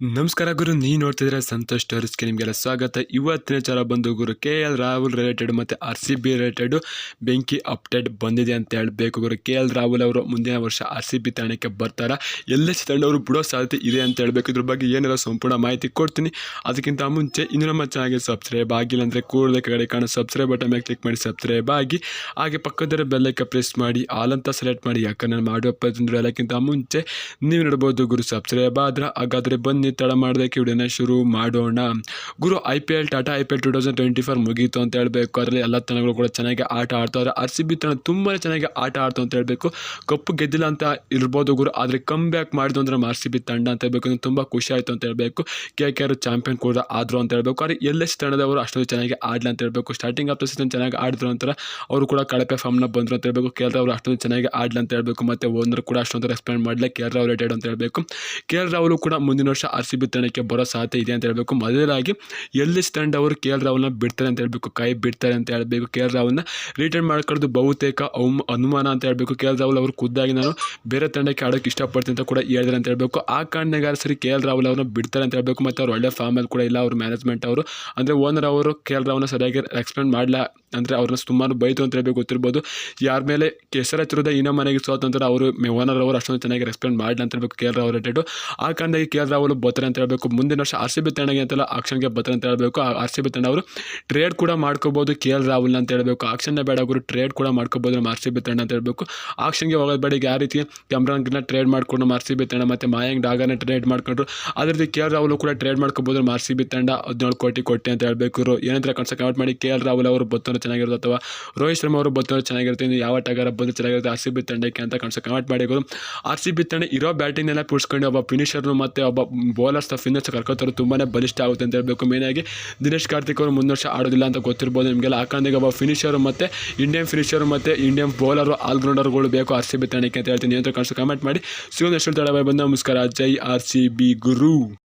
ನಮಸ್ಕಾರ ಗುರು ನೀ ನೋಡ್ತಿದ್ರೆ ಸಂತೋಷ್ ಟೋರಿಸ್ಗೆ ನಿಮಗೆಲ್ಲ ಸ್ವಾಗತ. ಇವತ್ತಿನ ಚಾರ ಬಂದು ಗುರು, ಕೆ ಎಲ್ ರಾಹುಲ್ ರಿಲೇಟೆಡ್ ಮತ್ತು ಆರ್ ಸಿ ಬಿ ರಿಲೇಟೆಡು ಬೆಂಕಿ ಅಪ್ಡೇಟ್ ಬಂದಿದೆ ಅಂತ ಹೇಳಬೇಕು ಗುರು. ಕೆ ಎಲ್ ರಾಹುಲ್ ಅವರು ಮುಂದಿನ ವರ್ಷ ಆರ್ ಸಿ ಬಿ ತಾಣಕ್ಕೆ ಬರ್ತಾರ? ಎಲ್ಲ ತಂಡವರು ಬಿಡೋ ಸಾಧ್ಯತೆ ಇದೆ ಅಂತ ಹೇಳಬೇಕು. ಇದ್ರ ಬಗ್ಗೆ ಏನಾರ ಸಂಪೂರ್ಣ ಮಾಹಿತಿ ಕೊಡ್ತೀನಿ. ಅದಕ್ಕಿಂತ ಮುಂಚೆ ಇನ್ನು ನಮ್ಮ ಚಾನಲ್ಗೆ ಸಬ್ಸ್ಕ್ರೈಬ್ ಆಗಿಲ್ಲ ಅಂದರೆ ಕೂಡಲೇ ಕಡೆ ಕಾಣೋ ಸಬ್ಸ್ಕ್ರೈಬ್ ಬಟನ್ ಮೇಲೆ ಕ್ಲಿಕ್ ಮಾಡಿ ಸಬ್ಸ್ಕ್ರೈಬ್ ಆಗಿ. ಹಾಗೆ ಪಕ್ಕದ ಬೆಲ್ಲಕ್ಕೆ ಪ್ರೆಸ್ ಮಾಡಿ ಆಲ್ ಅಂತ ಸೆಲೆಕ್ಟ್ ಮಾಡಿ, ಯಾಕಂದ್ರೆ ಮಾಡುವ ಪ್ರತಿಯೊಂದು ಎಲ್ಲಕ್ಕಿಂತ ಮುಂಚೆ ನೀವು ನೋಡ್ಬೋದು ಗುರು ಸಬ್ಸ್ಕ್ರೈಬ್ ಆದ್ರೆ ಹಾಗಾದರೆ ಬನ್ನಿ ತಡ ಮಾಡೋದಕ್ಕೆ ವಿಡಿಯೋನ ಶುರು ಮಾಡೋಣ. ಗುರು I P L Tata I P L two thousand twenty four ಮುಗೀತು ಅಂತ ಹೇಳಬೇಕು. ಅದರಲ್ಲಿ ಎಲ್ಲ ತಂಡಗಳು ಕೂಡ ಚೆನ್ನಾಗಿ ಆಟ ಆಡ್ತಾವ್ರೆ. ಆರ್ ಸಿ ಬಿ ತಂಡ ತುಂಬಾ ಚೆನ್ನಾಗಿ ಆಟ ಆಡ್ತು ಅಂತ ಹೇಳಬೇಕು. ಕಪ್ಪು ಗೆದ್ದಿಲ್ಲ ಅಂತ ಇರ್ಬೋದು ಗುರು, ಆದರೆ ಕಮ್ ಬ್ಯಾಕ್ ಮಾಡಿದ್ರು ಅಂದ್ರೆ ಆರ್ ಸಿ ಬಿ ತಂಡ ಅಂತ ಹೇಳಬೇಕು. ತುಂಬ ಖುಷಿ ಆಯಿತು ಅಂತ ಹೇಳಬೇಕು. ಕೆ ಕೆ ಆರ್ ಚಾಂಪಿಯನ್ ಕೂಡ ಆದರು ಅಂತ ಹೇಳಬೇಕು. ಆದರೆ ಎಲ್ ಎಸ್ ತಂಡದವರು ಅಷ್ಟೊಂದು ಚೆನ್ನಾಗಿ ಆಡಲಿ ಅಂತ ಹೇಳಬೇಕು. ಸ್ಟಾರ್ಟಿಂಗ್ ಆಫ್ ದ ಸೀಸನ್ ಚೆನ್ನಾಗಿ ಆಡಿದ್ರು ಅಂತಾರೆ. ಅವರು ಕೂಡ ಕಳಪೆ ಫಾರ್ಮ್ನ ಬಂದರು ಅಂತ ಹೇಳಬೇಕು. ಕೆ ಅವರು ಅಷ್ಟೊಂದು ಚೆನ್ನಾಗಿ ಆಡಲಿ ಅಂತ ಹೇಳಬೇಕು. ಮತ್ತು ಓನರ್ ಕೂಡ ಅಷ್ಟೊಂದು ರೆಸ್ಪಾಂಡ್ ಮಾಡಲಿ ಕೆ ಆರ್ ಅಂತ ಹೇಳಬೇಕು. ಕೆ ಆರ್ ಕೂಡ ಮುಂದಿನ ವರ್ಷ ಆರ್ ಸಿ ಬಿ ತಂಡಕ್ಕೆ ಬರೋ ಸಾಧ್ಯತೆ ಇದೆ ಅಂತ ಹೇಳಬೇಕು. ಮೊದಲಾಗಿ ಎಲ್ ಎಸ್ ತಂಡ ಅವರು ಕೆ ಎಲ್ ರಾಹುಲ್ನ ಬಿಡ್ತಾರೆ ಅಂತ ಹೇಳಬೇಕು. ಕೈ ಬಿಡ್ತಾರೆ ಅಂತ ಹೇಳಬೇಕು. ಕೆ ಎಲ್ ರಾಹುಲ್ನ ರಿಟರ್ನ್ ಮಾಡ್ಕೊಳ್ಳೋದು ಬಹುತೇಕ ಅವಮ, ಅನುಮಾನ ಅಂತ ಹೇಳಬೇಕು. ಕೆ ಎಲ್ ರಾಹುಲ್ ಅವರು ಖುದ್ದಾಗಿ ನಾನು ಬೇರೆ ತಂಡಕ್ಕೆ ಆಡೋಕೆ ಇಷ್ಟಪಡ್ತೀನಿ ಅಂತ ಕೂಡ ಹೇಳಿದ್ರೆ ಅಂತ ಹೇಳಬೇಕು. ಆ ಕಾರಣಗಾರ ಸರಿ ಕೆ ಎಲ್ ರಾಹುಲ್ ಅವ್ರನ್ನ ಬಿಡ್ತಾರೆ ಅಂತ ಹೇಳಬೇಕು. ಮತ್ತು ಅವ್ರು ಒಳ್ಳೆ ಫಾರ್ಮಲ್ಲಿ ಕೂಡ ಇಲ್ಲ. ಅವ್ರ ಮ್ಯಾನೇಜ್ಮೆಂಟ್ ಅವರು. ಅಂದರೆ ಓನರ್ ಅವರು ಕೆ ಎಲ್ ರಾವ್ನ ಸರಿಯಾಗಿ ಎಕ್ಸ್ಪ್ಲೇನ್ ಮಾಡಲ್ಲ ಅಂದರೆ ಅವ್ರನ್ನ ತುಂಬಾ ಬೈತು ಅಂತ ಹೇಳಬೇಕು, ಗೊತ್ತಿರ್ಬೋದು. ಯಾರ ಮೇಲೆ ಕೆಸರತ್ತಿರೋದೇ ಇನ್ನೂ ಮನೆಗೆ ಸ್ವಾತಂತ್ರ್ಯ ಅವರು ಓನರ್ ಅವರು ಅಷ್ಟೊಂದು ಚೆನ್ನಾಗಿ ರೆಸ್ಪೆಂಡ್ ಮಾಡಲಿ ಅಂತ ಹೇಳ್ಬೇಕು ಕೆ ಎಲ್ ರಿಲೇಟೆಡು ಆ ಕಾರಣದಾಗಿ ಕೆ ಎಲ್ ಬರ್ತಾರೆ ಅಂತ ಹೇಳಬೇಕು. ಮುಂದಿನ ವರ್ಷ ಆರ್ ಸಿ ಬಿ ತಂಡಗೆ ಅಂತೆಲ್ಲ ಆಕ್ಷನ್ಗೆ ಬರ್ತಾರೆ ಅಂತ ಹೇಳಬೇಕು. ಆರ್ ಸಿ ಬಿ ತಂಡ ಅವರು ಟ್ರೇಡ್ ಕೂಡ ಮಾಡ್ಕೋಬೋದು ಕೆ ಎಲ್ ರಾಹುಲ್ ಅಂತ ಹೇಳಬೇಕು. ಆಕ್ಷನ್ನೇ ಬೇಡ ಅವರು ಟ್ರೇಡ್ ಕೂಡ ಮಾಡ್ಕೋಬೋದು ನಮ್ಮ ಆರ್ ಸಿ ಬಿ ತಂಡ ಅಂತ ಹೇಳಬೇಕು. ಆಕ್ಷನ್ಗೆ ಹೋಗೋದು ಬೇಡ ಯಾವ ರೀತಿ ಕ್ಯಾಮ್ರಾನ್ಗಿನ ಟ್ರೇಡ್ ಮಾಡ್ಕೊಂಡು ನಮ್ಮ ಆರ್ ಸಿ ಬಿ ತಂಡ ಮತ್ತು ಮಾಯಾಂಗ್ ಡಾಗನ ಟ್ರೇಡ್ ಮಾಡ್ಕೊಂಡ್ರು. ಅದೇ ರೀತಿ ಕೆ ಎಲ್ ರಾಹುಲ್ ಕೂಡ ಟ್ರೇಡ್ ಮಾಡ್ಕೋಬೋದು ನಮ್ಮ ಆರ್ ಸಿ ಬಿ ತಂಡ ಹದಿನೇಳು ಕೋಟಿ ಕೊಟ್ಟೆ ಅಂತ ಹೇಳಬೇಕು ಏನಂತ ಕನ್ಸ ಕಮೆಂಟ್ ಮಾಡಿ ಕೆ ಎಲ್ ರಾಹುಲ್ ಅವರು ಬತ್ತೋರು ಚೆನ್ನಾಗಿರುತ್ತೆ ಅಥವಾ ರೋಹಿತ್ ಶರ್ಮಾ ಅವರು ಬಂದರೆ ಚೆನ್ನಾಗಿರುತ್ತೆ, ಇನ್ನು ಯಾವ ಆಟಗಾರ ಬಂದರೆ ಚೆನ್ನಾಗಿರುತ್ತೆ, ಆರ್ ಸಿ ಬಿ ತಂಡಕ್ಕೆ ಅಂತ ಕನ್ಸ ಕಮೆಂಟ್ ಮಾಡಿ ಗುರು ಆರ್ ಸಿ ಬಿ ತಂಡ ಇರೋ ಬ್ಯಾಟಿಂಗ್ನೆಲ್ಲ ಪುಡ್ಸ್ಕೊಂಡು ಒಬ್ಬ ಫಿನಿಷರ್ನು ಮತ್ತು ಒಬ್ಬ ಬೌಲರ್ಸ್ ಫಿನಿಶ್ ಕರ್ಕೋತಾರೆ ತುಂಬಾ ಬಲಿಷ್ಠ ಆಗುತ್ತೆ ಅಂತ ಹೇಳಬೇಕು. ಮೇನಾಗಿ ದಿನೇಶ್ ಕಾರ್ತಿಕ್ ಅವರು ಮುಂದೆ ವರ್ಷ ಆಡೋದಿಲ್ಲ ಅಂತ ಗೊತ್ತಿರ್ಬೋದು ನಿಮಗೆಲ್ಲ. ಹಾಕೊಂಡೀಗ ಒಬ್ಬ ಫಿನಿಷರು ಮತ್ತು ಇಂಡಿಯನ್ ಫಿನಿಷರು ಮತ್ತು ಇಂಡಿಯನ್ ಬೌಲರು ಆಲ್ರೌಂಡರ್ಗಳು ಬೇಕು ಆರ್ ಸಿ ಬಿ ತಂಡಕ್ಕೆ ಅಂತ ಹೇಳ್ತೀನಿ. ಅಂತ ಕನ್ಸು ಕಮೆಂಟ್ ಮಾಡಿ. ಸಿಗೋದು ಎಷ್ಟು ತಡ ಬಂದ ನಮಸ್ಕಾರ. ಜೈ ಆರ್ ಸಿ ಬಿ ಗುರು.